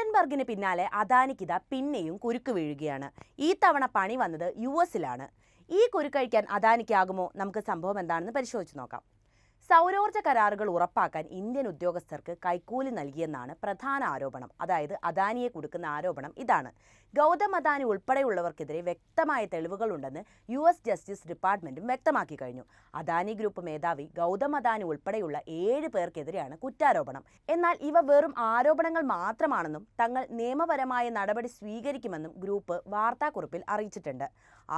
ഹിൻഡൻബർഗിന് പിന്നാലെ അദാനിക്കിത പിന്നെയും കുരുക്ക് വീഴുകയാണ്. ഈ തവണ പണി വന്നത് യു എസിലാണ്. ഈ കുരുക്കഴിക്കാൻ അദാനിക്കാകുമോ? നമുക്ക് സംഭവം എന്താണെന്ന് പരിശോധിച്ച് നോക്കാം. സൗരോർജ കരാറുകൾ ഉറപ്പാക്കാൻ ഇന്ത്യൻ ഉദ്യോഗസ്ഥർക്ക് കൈക്കൂലി നൽകിയെന്നാണ് പ്രധാന ആരോപണം. അതായത് അദാനിയെ കൊടുക്കുന്ന ആരോപണം ഇതാണ്. ഗൗതം അദാനി ഉൾപ്പെടെയുള്ളവർക്കെതിരെ വ്യക്തമായ തെളിവുകളുണ്ടെന്ന് യു എസ് ജസ്റ്റിസ് ഡിപ്പാർട്ട്മെന്റും വ്യക്തമാക്കി കഴിഞ്ഞു. അദാനി ഗ്രൂപ്പ് മേധാവി ഗൗതം അദാനി ഉൾപ്പെടെയുള്ള ഏഴ് പേർക്കെതിരെയാണ് കുറ്റാരോപണം. എന്നാൽ ഇവ വെറും ആരോപണങ്ങൾ മാത്രമാണെന്നും തങ്ങൾ നിയമപരമായ നടപടി സ്വീകരിക്കുമെന്നും ഗ്രൂപ്പ് വാർത്താക്കുറിപ്പിൽ അറിയിച്ചിട്ടുണ്ട്.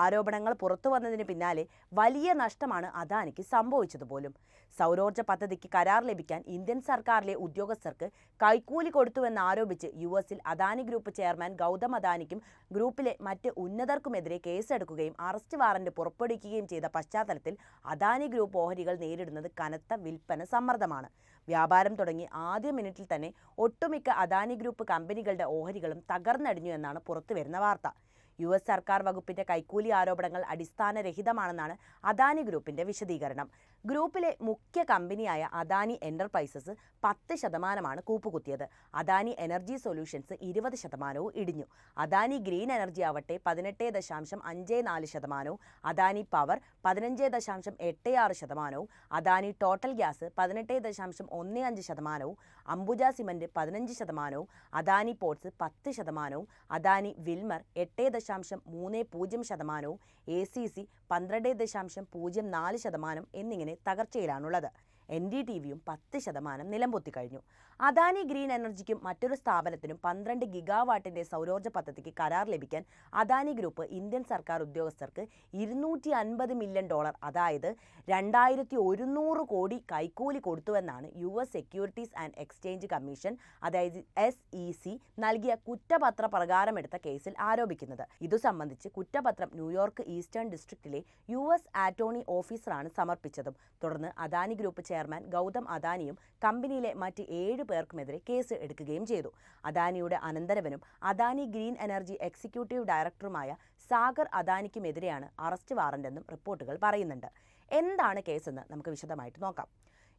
ആരോപണങ്ങൾ പുറത്തു വന്നതിന് പിന്നാലെ വലിയ നഷ്ടമാണ് അദാനിക്ക് സംഭവിച്ചത് പോലും. സൗരോർജ പദ്ധതിക്ക് കരാർ ലഭിക്കാൻ ഇന്ത്യൻ സർക്കാരിലെ ഉദ്യോഗസ്ഥർക്ക് കൈക്കൂലി കൊടുത്തുവെന്ന് ആരോപിച്ച് യു എസിൽ അദാനി ഗ്രൂപ്പ് ചെയർമാൻ ഗൗതം അദാനിക്കും ഗ്രൂപ്പിലെ മറ്റ് ഉന്നതർക്കുമെതിരെ കേസെടുക്കുകയും അറസ്റ്റ് വാറന്റ് പുറപ്പെടുവിക്കുകയും ചെയ്ത പശ്ചാത്തലത്തിൽ അദാനി ഗ്രൂപ്പ് ഓഹരികൾ നേരിടുന്നത് കനത്ത വിൽപ്പന സമ്മർദ്ദമാണ്. വ്യാപാരം തുടങ്ങി ആദ്യ മിനിറ്റിൽ തന്നെ ഒട്ടുമിക്ക അദാനി ഗ്രൂപ്പ് കമ്പനികളുടെ ഓഹരികളും തകർന്നടിഞ്ഞു എന്നാണ് പുറത്തുവരുന്ന വാർത്ത. യു എസ് സർക്കാർ വകുപ്പിന്റെ കൈക്കൂലി ആരോപണങ്ങൾ അടിസ്ഥാനരഹിതമാണെന്നാണ് അദാനി ഗ്രൂപ്പിന്റെ വിശദീകരണം. ഗ്രൂപ്പിലെ മുഖ്യ കമ്പനിയായ അദാനി എന്റർപ്രൈസസ് പത്ത് ശതമാനമാണ് കൂപ്പുകുത്തിയത്. അദാനി എനർജി സൊല്യൂഷൻസ് ഇരുപത് ശതമാനവും ഇടിഞ്ഞു. അദാനി ഗ്രീൻ എനർജി ആവട്ടെ പതിനെട്ട് ദശാംശം അഞ്ച് നാല് ശതമാനവും. അദാനി പവർ പതിനഞ്ച് ദശാംശം എട്ട് ആറ് ശതമാനവും. അദാനി ടോട്ടൽ ഗ്യാസ് പതിനെട്ട് ദശാംശം ഒന്ന് അഞ്ച് ശതമാനവും. അംബുജ സിമന്റ് പതിനഞ്ച് ശതമാനവും. അദാനി പോർട്സ് പത്ത് ശതമാനവും. അദാനി വിൽമർ എട്ട് ദശാംശം മൂന്ന് പൂജ്യം ശതമാനവും. എ സി സി പന്ത്രണ്ട് ദശാംശം പൂജ്യം നാല് ശതമാനം എന്നിങ്ങനെ തകർച്ചയിലാണുള്ളത് എൻ ഡി ടി വിയും പത്ത് ശതമാനം നിലംപൊത്തി കഴിഞ്ഞു അദാനി ഗ്രീൻ എനർജിക്കും മറ്റൊരു സ്ഥാപനത്തിനും പന്ത്രണ്ട് ഗിഗാവാട്ടിന്റെ സൗരോർജ പദ്ധതിക്ക് കരാർ ലഭിക്കാൻ അദാനി ഗ്രൂപ്പ് ഇന്ത്യൻ സർക്കാർ ഉദ്യോഗസ്ഥർക്ക് ഇരുന്നൂറ്റി അൻപത് മില്യൺ ഡോളർ അതായത് രണ്ടായിരത്തി ഒരുന്നൂറ് കോടി കൈക്കൂലി കൊടുത്തുവെന്നാണ് U S securities and exchange commission അതായത് എസ് ഇ സി നൽകിയ കുറ്റപത്ര പ്രകാരമെടുത്ത കേസിൽ ആരോപിക്കുന്നത്. ഇതു സംബന്ധിച്ച് കുറ്റപത്രം ന്യൂയോർക്ക് ഈസ്റ്റേൺ ഡിസ്ട്രിക്റ്റിലെ യു എസ് ആറ്റോർണി ഓഫീസറാണ് സമർപ്പിച്ചതും. തുടർന്ന് അദാനി ഗ്രൂപ്പ് ചെയർമാൻ ഗൗതം അദാനിയും കമ്പനിയിലെ മറ്റ് ഏഴ് പേർക്കുമെതിരെ കേസ് എടുക്കുകയും ചെയ്തു. അദാനിയുടെ അനന്തരവനും അദാനി ഗ്രീൻ എനർജി എക്സിക്യൂട്ടീവ് ഡയറക്ടറുമായ സാഗർ അദാനിക്കുമെതിരെയാണ് അറസ്റ്റ് വാറന്റെന്നും റിപ്പോർട്ടുകൾ പറയുന്നുണ്ട്. എന്താണ് കേസെന്ന് നമുക്ക് വിശദമായിട്ട് നോക്കാം.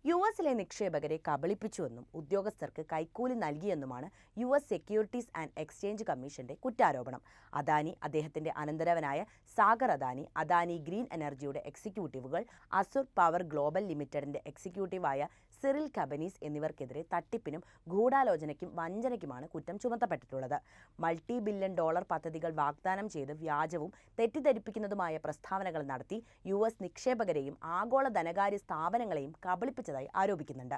യു എസിലെ നിക്ഷേപകരെ കബളിപ്പിച്ചുവെന്നും ഉദ്യോഗസ്ഥർക്ക് കൈക്കൂലി നൽകിയെന്നുമാണ് U S securities and exchange കമ്മീഷന്റെ കുറ്റാരോപണം. അദാനി അദ്ദേഹത്തിന്റെ അനന്തരവനായ സാഗർ അദാനി അദാനി ഗ്രീൻ എനർജിയുടെ എക്സിക്യൂട്ടീവുകൾ അസുർ പവർ ഗ്ലോബൽ ലിമിറ്റഡിന്റെ എക്സിക്യൂട്ടീവായ സിറിൽ കബനീസ് എന്നിവർക്കെതിരെ തട്ടിപ്പിനും ഗൂഢാലോചനയ്ക്കും വഞ്ചനയ്ക്കുമാണ് കുറ്റം ചുമത്തപ്പെട്ടിട്ടുള്ളത്. മൾട്ടി ബില്യൺ ഡോളർ പദ്ധതികൾ വാഗ്ദാനം ചെയ്ത് വ്യാജവും തെറ്റിദ്ധരിപ്പിക്കുന്നതുമായ പ്രസ്താവനകൾ നടത്തി യു നിക്ഷേപകരെയും ആഗോള ധനകാര്യ സ്ഥാപനങ്ങളെയും കബളിപ്പിച്ചതായി ആരോപിക്കുന്നുണ്ട്.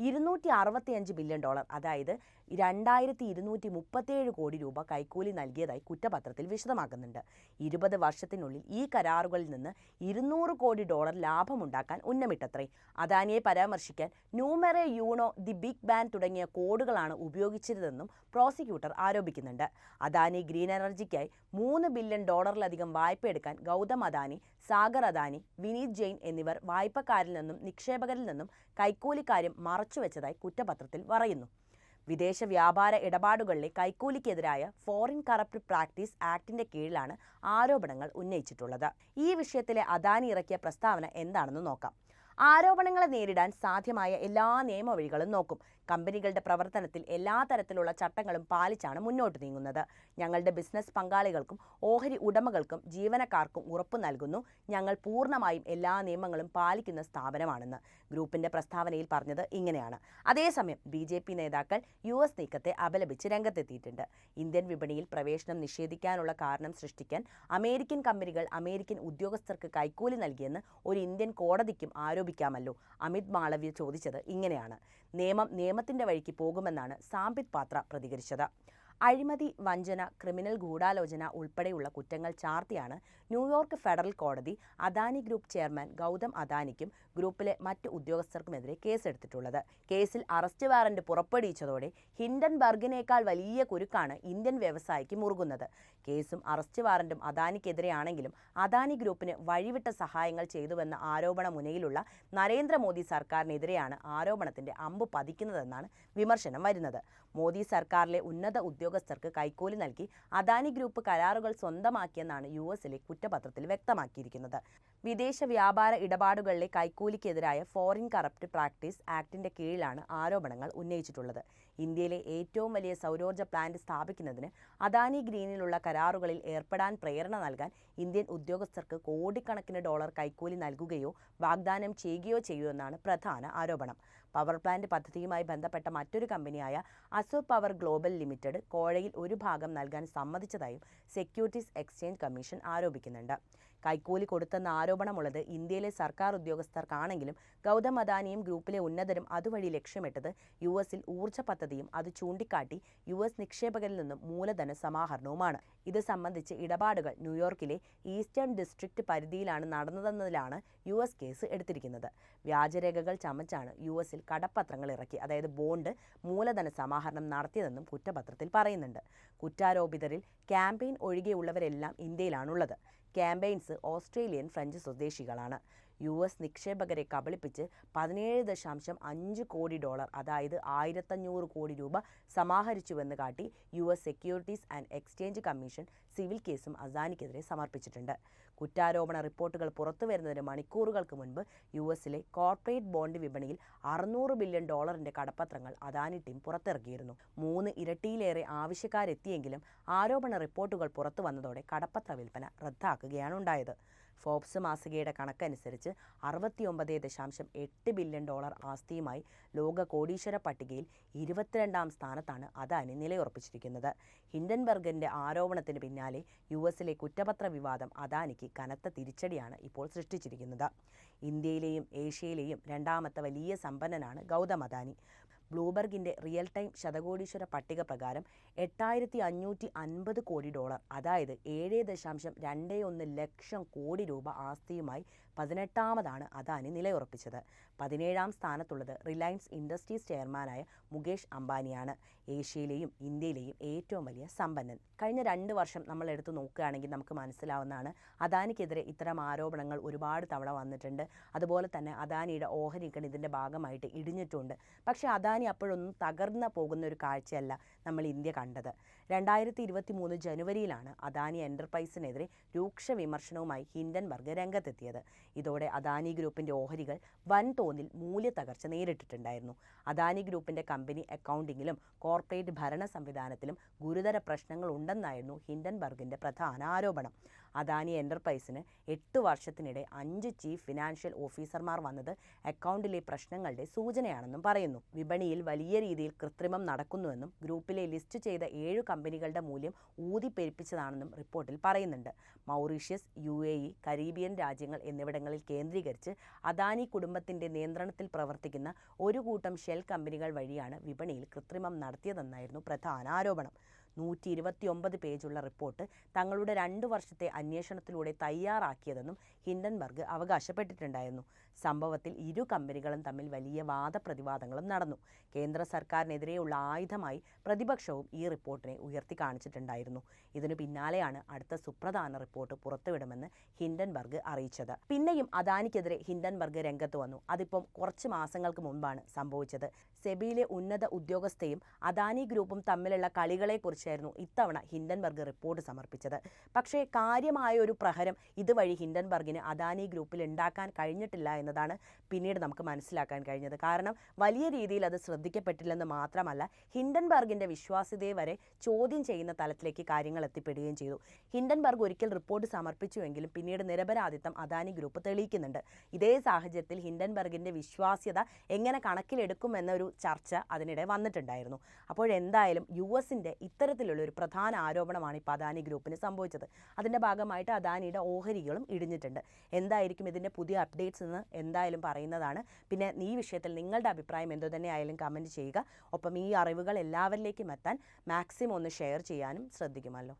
ഇരുന്നൂറ്റി അറുപത്തിയഞ്ച് ബില്യൺ ഡോളർ. അതായത് രണ്ടായിരത്തി ഇരുന്നൂറ്റി മുപ്പത്തേഴ് കോടി രൂപ കൈക്കൂലി നൽകിയതായി കുറ്റപത്രത്തിൽ വിശദമാക്കുന്നുണ്ട്. ഇരുപത് വർഷത്തിനുള്ളിൽ ഈ കരാറുകളിൽ നിന്ന് ഇരുന്നൂറ് കോടി ഡോളർ ലാഭമുണ്ടാക്കാൻ ഉന്നമിട്ടത്രേ. അദാനിയെ പരാമർശിക്കാൻ numero uno the big man തുടങ്ങിയ കോഡുകളാണ് ഉപയോഗിച്ചിരുന്നതെന്നും പ്രോസിക്യൂട്ടർ ആരോപിക്കുന്നുണ്ട്. അദാനി ഗ്രീൻ എനർജിക്കായി മൂന്ന് ബില്യൺ ഡോളറിലധികം വായ്പ എടുക്കാൻ ഗൗതം അദാനി സാഗർ അദാനി വിനീത് ജെയിൻ എന്നിവർ വായ്പക്കാരിൽ നിന്നും നിക്ഷേപകരിൽ നിന്നും കൈക്കൂലിക്കാര്യം മറച്ചുവെച്ചതായി കുറ്റപത്രത്തിൽ പറയുന്നു. വിദേശ വ്യാപാര ഇടപാടുകളിലെ കൈക്കൂലിക്കെതിരായ ഫോറിൻ കറപ്റ്റ് പ്രാക്ടീസ് ആക്ടിന്റെ കീഴിലാണ് ആരോപണങ്ങൾ ഉന്നയിച്ചിട്ടുള്ളത്. ഈ വിഷയത്തിലെ അദാനി ഇറക്കിയ പ്രസ്താവന എന്താണെന്ന് നോക്കാം. ആരോപണങ്ങളെ നേരിടാൻ സാധ്യമായ എല്ലാ നിയമവഴികളും നോക്കും. കമ്പനികളുടെ പ്രവർത്തനത്തിൽ എല്ലാ തരത്തിലുള്ള ചട്ടങ്ങളും പാലിച്ചാണ് മുന്നോട്ട് നീങ്ങുന്നത്. ഞങ്ങളുടെ ബിസിനസ് പങ്കാളികൾക്കും ഓഹരി ഉടമകൾക്കും ജീവനക്കാർക്കും ഉറപ്പ് നൽകുന്നു. ഞങ്ങൾ പൂർണമായും എല്ലാ നിയമങ്ങളും പാലിക്കുന്ന സ്ഥാപനമാണെന്ന് ഗ്രൂപ്പിന്റെ പ്രസ്താവനയിൽ പറഞ്ഞത് ഇങ്ങനെയാണ്. അതേസമയം ബി ജെ പി നേതാക്കൾ യു എസ് നീക്കത്തെ അപലപിച്ച് രംഗത്തെത്തിയിട്ടുണ്ട്. ഇന്ത്യൻ വിപണിയിൽ പ്രവേശനം നിഷേധിക്കാനുള്ള കാരണം സൃഷ്ടിക്കാൻ അമേരിക്കൻ കമ്പനികൾ അമേരിക്കൻ ഉദ്യോഗസ്ഥർക്ക് കൈക്കൂലി നൽകിയെന്ന് ഒരു ഇന്ത്യൻ കോടതിക്കും ആരോപിക്കാമല്ലോ. അമിത് മാളവ്യ ചോദിച്ചത് ഇങ്ങനെയാണ്. നിയമം നിയമത്തിന്റെ വഴിക്ക് പോകുമെന്നാണ് സാംബിത് പാത്ര പ്രതികരിച്ചത്. അഴിമതി വഞ്ചന ക്രിമിനൽ ഗൂഢാലോചന ഉൾപ്പെടെയുള്ള കുറ്റങ്ങൾ ചാർത്തിയാണ് ന്യൂയോർക്ക് ഫെഡറൽ കോടതി അദാനി ഗ്രൂപ്പ് ചെയർമാൻ ഗൗതം അദാനിക്കും ഗ്രൂപ്പിലെ മറ്റ് ഉദ്യോഗസ്ഥർക്കുമെതിരെ കേസെടുത്തിട്ടുള്ളത്. കേസിൽ അറസ്റ്റ് വാറന്റ് പുറപ്പെടുവിച്ചതോടെ ഹിൻഡൻബർഗിനേക്കാൾ വലിയ കുരുക്കാണ് ഇന്ത്യൻ വ്യവസായിക്ക് മുറുകുന്നത്. കേസും അറസ്റ്റ് വാറന്റും അദാനിക്കെതിരെയാണെങ്കിലും അദാനി ഗ്രൂപ്പിന് വഴിവിട്ട സഹായങ്ങൾ ചെയ്തുവെന്ന ആരോപണ മുനയിലുള്ള നരേന്ദ്രമോദി സർക്കാരിനെതിരെയാണ് ആരോപണത്തിന്റെ അമ്പ് പതിക്കുന്നതെന്നാണ് വിമർശനം വരുന്നത്. മോദി സർക്കാരിലെ ഉന്നത ഉദ്യോഗസ്ഥർക്ക് കൈക്കൂലി നൽകി അദാനി ഗ്രൂപ്പ് കരാറുകൾ സ്വന്തമാക്കിയെന്നാണ് യു എസിലെ കുറ്റപത്രത്തിൽ വ്യക്തമാക്കിയിരിക്കുന്നത്. വിദേശ വ്യാപാര ഇടപാടുകളിലെ കൈക്കൂലിക്കെതിരായ ഫോറിൻ കറപ്റ്റ് പ്രാക്ടീസ് ആക്ടിന്റെ കീഴിലാണ് ആരോപണങ്ങൾ ഉന്നയിച്ചിട്ടുള്ളത്. ഇന്ത്യയിലെ ഏറ്റവും വലിയ സൗരോർജ പ്ലാന്റ് സ്ഥാപിക്കുന്നതിന് അദാനി ഗ്രീനിലുള്ള കരാറുകളിൽ ഏർപ്പെടാൻ പ്രേരണ നൽകാൻ ഇന്ത്യൻ ഉദ്യോഗസ്ഥർക്ക് കോടിക്കണക്കിന് ഡോളർ കൈക്കൂലി നൽകുകയോ വാഗ്ദാനം ചെയ്യുകയോ ചെയ്യുമെന്നാണ് പ്രധാന ആരോപണം. പവർ പ്ലാന്റ് പദ്ധതിയുമായി ബന്ധപ്പെട്ട മറ്റൊരു കമ്പനിയായ അസോ പവർ ഗ്ലോബൽ ലിമിറ്റഡ് കോഴയിൽ ഒരു ഭാഗം നൽകാൻ സമ്മതിച്ചതായും സെക്യൂരിറ്റീസ് എക്സ്ചേഞ്ച് കമ്മീഷൻ ആരോപിക്കുന്നുണ്ട്. കൈക്കൂലി കൊടുത്തെന്ന ആരോപണമുള്ളത് ഇന്ത്യയിലെ സർക്കാർ ഉദ്യോഗസ്ഥർക്കാണെങ്കിലും ഗൗതം അദാനിയും ഗ്രൂപ്പിലെ ഉന്നതരും അതുവഴി ലക്ഷ്യമിട്ടത് യു എസിൽ ഊർജ പദ്ധതിയും അത് ചൂണ്ടിക്കാട്ടി യു എസ് നിക്ഷേപകരിൽ നിന്നും മൂലധന സമാഹരണവുമാണ്. ഇത് സംബന്ധിച്ച് ഇടപാടുകൾ ന്യൂയോർക്കിലെ ഈസ്റ്റേൺ ഡിസ്ട്രിക്ട് പരിധിയിലാണ് നടന്നതെന്നതിലാണ് യു എസ് കേസ് എടുത്തിരിക്കുന്നത്. വ്യാജരേഖകൾ ചമച്ചാണ് യു എസിൽ കടപ്പത്രങ്ങൾ ഇറക്കി അതായത് ബോണ്ട് മൂലധന സമാഹരണം നടത്തിയതെന്നും കുറ്റപത്രത്തിൽ പറയുന്നുണ്ട്. കുറ്റാരോപിതരിൽ ക്യാമ്പയിൻ ഒഴികെയുള്ളവരെല്ലാം ഇന്ത്യയിലാണുള്ളത്. ക്യാമ്പയിൻസ് ഓസ്ട്രേലിയൻ ഫ്രഞ്ച് സ്വദേശികളാണ്. യു എസ് നിക്ഷേപകരെ കബളിപ്പിച്ച് പതിനേഴ് ദശാംശം അഞ്ച് കോടി ഡോളർ അതായത് ആയിരത്തഞ്ഞൂറ് കോടി രൂപ സമാഹരിച്ചുവെന്ന് കാട്ടി U S securities and exchange commission civil കേസും അസാനിക്കെതിരെ സമർപ്പിച്ചിട്ടുണ്ട്. കുറ്റാരോപണ റിപ്പോർട്ടുകൾ പുറത്തുവരുന്നതിന് മണിക്കൂറുകൾക്ക് മുൻപ് യു എസിലെ കോർപ്പറേറ്റ് ബോണ്ട് വിപണിയിൽ അറുന്നൂറ് ബില്യൺ ഡോളറിന്റെ കടപ്പത്രങ്ങൾ അദാനി ടീം പുറത്തിറക്കിയിരുന്നു. മൂന്ന് ഇരട്ടിയിലേറെ ആവശ്യക്കാരെത്തിയെങ്കിലും ആരോപണ റിപ്പോർട്ടുകൾ പുറത്തു വന്നതോടെ കടപ്പത്ര വിൽപ്പന റദ്ദാക്കുകയാണ് ഉണ്ടായത്. ഫോബ്സ് മാസികയുടെ കണക്കനുസരിച്ച് അറുപത്തിയൊമ്പത് ദശാംശം എട്ട് ബില്യൺ ഡോളർ ആസ്തിയുമായി ലോക കോടീശ്വര പട്ടികയിൽ ഇരുപത്തിരണ്ടാം സ്ഥാനത്താണ് അദാനി നിലയുറപ്പിച്ചിരിക്കുന്നത്. ഹിൻഡൻബർഗിന്റെ ആരോപണത്തിന് പിന്നാലെ യു എസിലെ കുറ്റപത്ര വിവാദം അദാനിക്ക് കനത്ത തിരിച്ചടിയാണ് ഇപ്പോൾ സൃഷ്ടിച്ചിരിക്കുന്നത്. ഇന്ത്യയിലെയും ഏഷ്യയിലെയും രണ്ടാമത്തെ വലിയ സമ്പന്നനാണ് ഗൗതം അദാനി. ബ്ലൂബർഗിന്റെ റിയൽ ടൈം ശതകോടീശ്വര പട്ടിക പ്രകാരം എട്ടായിരത്തി അഞ്ഞൂറ്റി അൻപത് കോടി ഡോളർ അതായത് ഏഴ് ദശാംശം രണ്ട് ഒന്ന് ലക്ഷം കോടി രൂപ ആസ്തിയുമായി പതിനെട്ടാമതാണ് അദാനി നിലയുറപ്പിച്ചത്. പതിനേഴാം സ്ഥാനത്തുള്ളത് റിലയൻസ് ഇൻഡസ്ട്രീസ് ചെയർമാനായ മുകേഷ് അംബാനിയാണ്. ഏഷ്യയിലെയും ഇന്ത്യയിലെയും ഏറ്റവും വലിയ സമ്പന്നൻ. കഴിഞ്ഞ രണ്ട് വർഷം നമ്മൾ എടുത്തു നോക്കുകയാണെങ്കിൽ നമുക്ക് മനസ്സിലാവുന്നതാണ് അദാനിക്കെതിരെ ഇത്തരം ആരോപണങ്ങൾ ഒരുപാട് തവണ വന്നിട്ടുണ്ട്. അതുപോലെ തന്നെ അദാനിയുടെ ഓഹരികൾ ഇതിന്റെ ഭാഗമായിട്ട് ഇടിഞ്ഞിട്ടുണ്ട്. പക്ഷേ അദാനി അപ്പോഴൊന്നും തകർന്നു പോകുന്ന ഒരു കാഴ്ചയല്ല. നമ്മൾ ഇന്ത്യ കണ്ടത്. രണ്ടായിരത്തി ഇരുപത്തി മൂന്ന് ജനുവരിയിലാണ് അദാനി എന്റർപ്രൈസിനെതിരെ രൂക്ഷ വിമർശനവുമായി ഹിൻഡൻബർഗ് രംഗത്തെത്തിയത്. ഇതോടെ അദാനി ഗ്രൂപ്പിന്റെ ഓഹരികൾ വൻതോതിൽ മൂല്യത്തകർച്ച നേരിട്ടിട്ടുണ്ടായിരുന്നു. അദാനി ഗ്രൂപ്പിന്റെ കമ്പനി അക്കൗണ്ടിങ്ങിലും കോർപ്പറേറ്റ് ഭരണ സംവിധാനത്തിലും ഗുരുതര പ്രശ്നങ്ങൾ ഉണ്ടെന്നായിരുന്നു ഹിൻഡൻബർഗിന്റെ പ്രധാന ആരോപണം. അദാനി എന്റർപ്രൈസിന് എട്ട് വർഷത്തിനിടെ അഞ്ച് ചീഫ് ഫിനാൻഷ്യൽ ഓഫീസർമാർ വന്നത് അക്കൗണ്ടിലെ പ്രശ്നങ്ങളുടെ സൂചനയാണെന്നും പറയുന്നു. വിപണിയിൽ വലിയ രീതിയിൽ കൃത്രിമം നടക്കുന്നുവെന്നും ഗ്രൂപ്പിലെ ലിസ്റ്റ് ചെയ്ത ഏഴ് കമ്പനികളുടെ മൂല്യം ഊതിപ്പെരിപ്പിച്ചതാണെന്നും റിപ്പോർട്ടിൽ പറയുന്നുണ്ട്. Mauritius U A E Caribbean രാജ്യങ്ങൾ എന്നിവിടങ്ങളിൽ കേന്ദ്രീകരിച്ച് അദാനി കുടുംബത്തിന്റെ നിയന്ത്രണത്തിൽ പ്രവർത്തിക്കുന്ന ഒരു കൂട്ടം ഷെൽ കമ്പനികൾ വഴിയാണ് വിപണിയിൽ കൃത്രിമം നടത്തിയതെന്നായിരുന്നു പ്രധാന ആരോപണം. നൂറ്റി ഇരുപത്തിയൊമ്പത് പേജുള്ള റിപ്പോർട്ട് തങ്ങളുടെ രണ്ടു വർഷത്തെ അന്വേഷണത്തിലൂടെ തയ്യാറാക്കിയതെന്നും ഹിൻഡൻബർഗ് അവകാശപ്പെട്ടിട്ടുണ്ടായിരുന്നു. സംഭവത്തിൽ ഇരു കമ്പനികളും തമ്മിൽ വലിയ വാദപ്രതിവാദങ്ങളും നടന്നു. കേന്ദ്ര സർക്കാരിനെതിരെയുള്ള ആയുധമായി പ്രതിപക്ഷവും ഈ റിപ്പോർട്ടിനെ ഉയർത്തി കാണിച്ചിട്ടുണ്ടായിരുന്നു. ഇതിനു പിന്നാലെയാണ് അടുത്ത സുപ്രധാന റിപ്പോർട്ട് പുറത്തുവിടുമെന്ന് ഹിൻഡൻബർഗ് അറിയിച്ചത്. പിന്നെയും അദാനിക്കെതിരെ ഹിൻഡൻബർഗ് രംഗത്ത് വന്നു. അതിപ്പം കുറച്ച് മാസങ്ങൾക്ക് മുൻപാണ് സംഭവിച്ചത്. സെബിയിലെ ഉന്നത ഉദ്യോഗസ്ഥയും അദാനി ഗ്രൂപ്പും തമ്മിലുള്ള കളികളെക്കുറിച്ചായിരുന്നു ഇത്തവണ ഹിൻഡൻബർഗ് റിപ്പോർട്ട് സമർപ്പിച്ചത്. പക്ഷേ കാര്യമായ ഒരു പ്രഹരം ഇതുവഴി ഹിൻഡൻബർഗിന് അദാനി ഗ്രൂപ്പിൽ ഉണ്ടാക്കാൻ കഴിഞ്ഞിട്ടില്ല എന്നതാണ് പിന്നീട് നമുക്ക് മനസ്സിലാക്കാൻ കഴിഞ്ഞത്. കാരണം വലിയ രീതിയിൽ അത് ശ്രദ്ധിക്കപ്പെട്ടില്ലെന്ന് മാത്രമല്ല ഹിൻഡൻബർഗിന്റെ വിശ്വാസ്യതയെ വരെ ചോദ്യം ചെയ്യുന്ന തലത്തിലേക്ക് കാര്യങ്ങൾ എത്തിപ്പെടുകയും ചെയ്തു. ഹിൻഡൻബർഗ് ഒരിക്കൽ റിപ്പോർട്ട് സമർപ്പിച്ചുവെങ്കിലും പിന്നീട് നിരപരാധിത്വം അദാനി ഗ്രൂപ്പ് തെളിയിക്കുന്നുണ്ട്. ഇതേ സാഹചര്യത്തിൽ ഹിൻഡൻബർഗിന്റെ വിശ്വാസ്യത എങ്ങനെ കണക്കിലെടുക്കുമെന്നൊരു ചർച്ച അതിനിടെ വന്നിട്ടുണ്ടായിരുന്നു. അപ്പോഴെന്തായാലും യു എസിന്റെ ഇത്തരത്തിലുള്ള ഒരു പ്രധാന ആരോപണമാണ് ഇപ്പോൾ അദാനി ഗ്രൂപ്പിന് സംഭവിച്ചത്. അതിന്റെ ഭാഗമായിട്ട് അദാനിയുടെ ഓഹരികളും ഇടിഞ്ഞിട്ടുണ്ട്. എന്തായിരിക്കും ഇതിന്റെ പുതിയ അപ്ഡേറ്റ്സ് എന്ന് എന്തായാലും പറയുന്നതാണ്. പിന്നെ ഈ വിഷയത്തിൽ നിങ്ങളുടെ അഭിപ്രായം എന്തോ തന്നെ ആയാലും കമന്റ് ചെയ്യുക. ഒപ്പം ഈ അറിവുകൾ എല്ലാവരിലേക്കും എത്താൻ മാക്സിമം ഒന്ന് ഷെയർ ചെയ്യാനും ശ്രദ്ധിക്കുമല്ലോ.